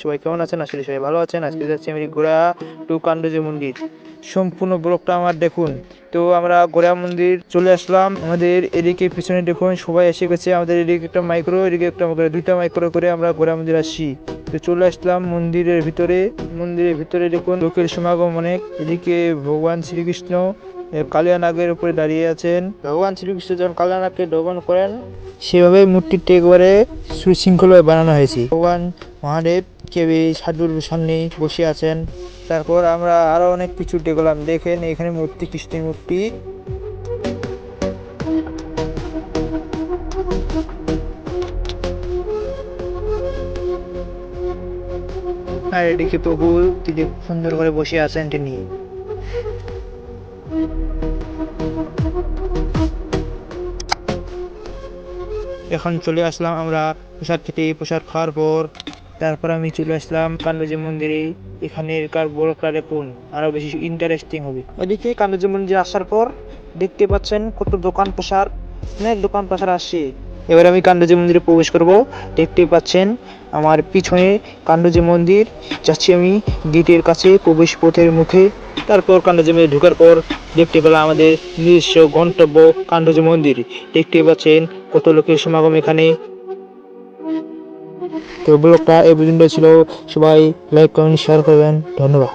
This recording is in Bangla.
সবাই কেমন আছেন? আসলে সবাই ভালো আছেন। আজকে যাচ্ছি আমি গোড়া টু কান্ডজি মন্দির। সম্পূর্ণ ব্লকটা আমার দেখুন। তো আমরা গোড়া মন্দির চলে আসলাম। আমাদের এদিকে পিছনে দেখুন, সবাই এসে গেছে। আমাদের এদিকে একটা মাইক্রো এদিকে একটা মাইক্রো দুইটা মাইক্রো করে আমরা গোড়া মন্দির আসছি। তো চলে আসলাম মন্দিরের ভিতরে। মন্দিরের ভিতরে দেখুন, লোকের সমাগম অনেক। এদিকে ভগবান শ্রীকৃষ্ণ এ, কালিয়া নাগের উপরে দাঁড়িয়ে আছেন। ভগবান শ্রীকৃষ্ণ যখন কালিয়া নাগকে দমন করেন সেভাবে মূর্তিটি একবারে সুশৃঙ্খলভাবে বানানো হয়েছে। ভগবান মহাদেব কেবি সাধুর সামনে বসে আছেন। তারপর আমরা আরও অনেক কিছু দেখলাম। দেখেন এখানে মূর্তি কৃষ্ণের মূর্তি। আর এদিকে প্রভু তিনি সুন্দর করে বসে আছেন তিনি। এখন চলে আসলাম আমরা প্রসাদ খেতে, প্রসাদ খাওয়ার পর। তারপর আমি চলে আসলাম কান্ডজি মন্দিরে। এখানের বড়টা দেখুন আরও বেশি ইন্টারেস্টিং হবে। ওইদিকে কান্ডজি মন্দিরে আসার পর দেখতে পাচ্ছেন কত দোকান প্রসার অনেক দোকান প্রসার আসছে। এবার আমি কান্ডজি মন্দিরে প্রবেশ করব। দেখতে পাচ্ছেন আমার পিছনে কান্ডজি মন্দির। যাচ্ছি আমি গেটের কাছে প্রবেশ পথের মুখে। তারপর কান্ডজি ঢুকার ঢোকার পর দেখতে পেলাম আমাদের নিজস্ব গন্তব্য কান্ডজি মন্দির। দেখতে পাচ্ছেন কত লোকের সমাগম এখানে। তো ব্লগটা এই পর্যন্ত ছিল। সবাই লাইক কমেন্ট শেয়ার করবেন। ধন্যবাদ।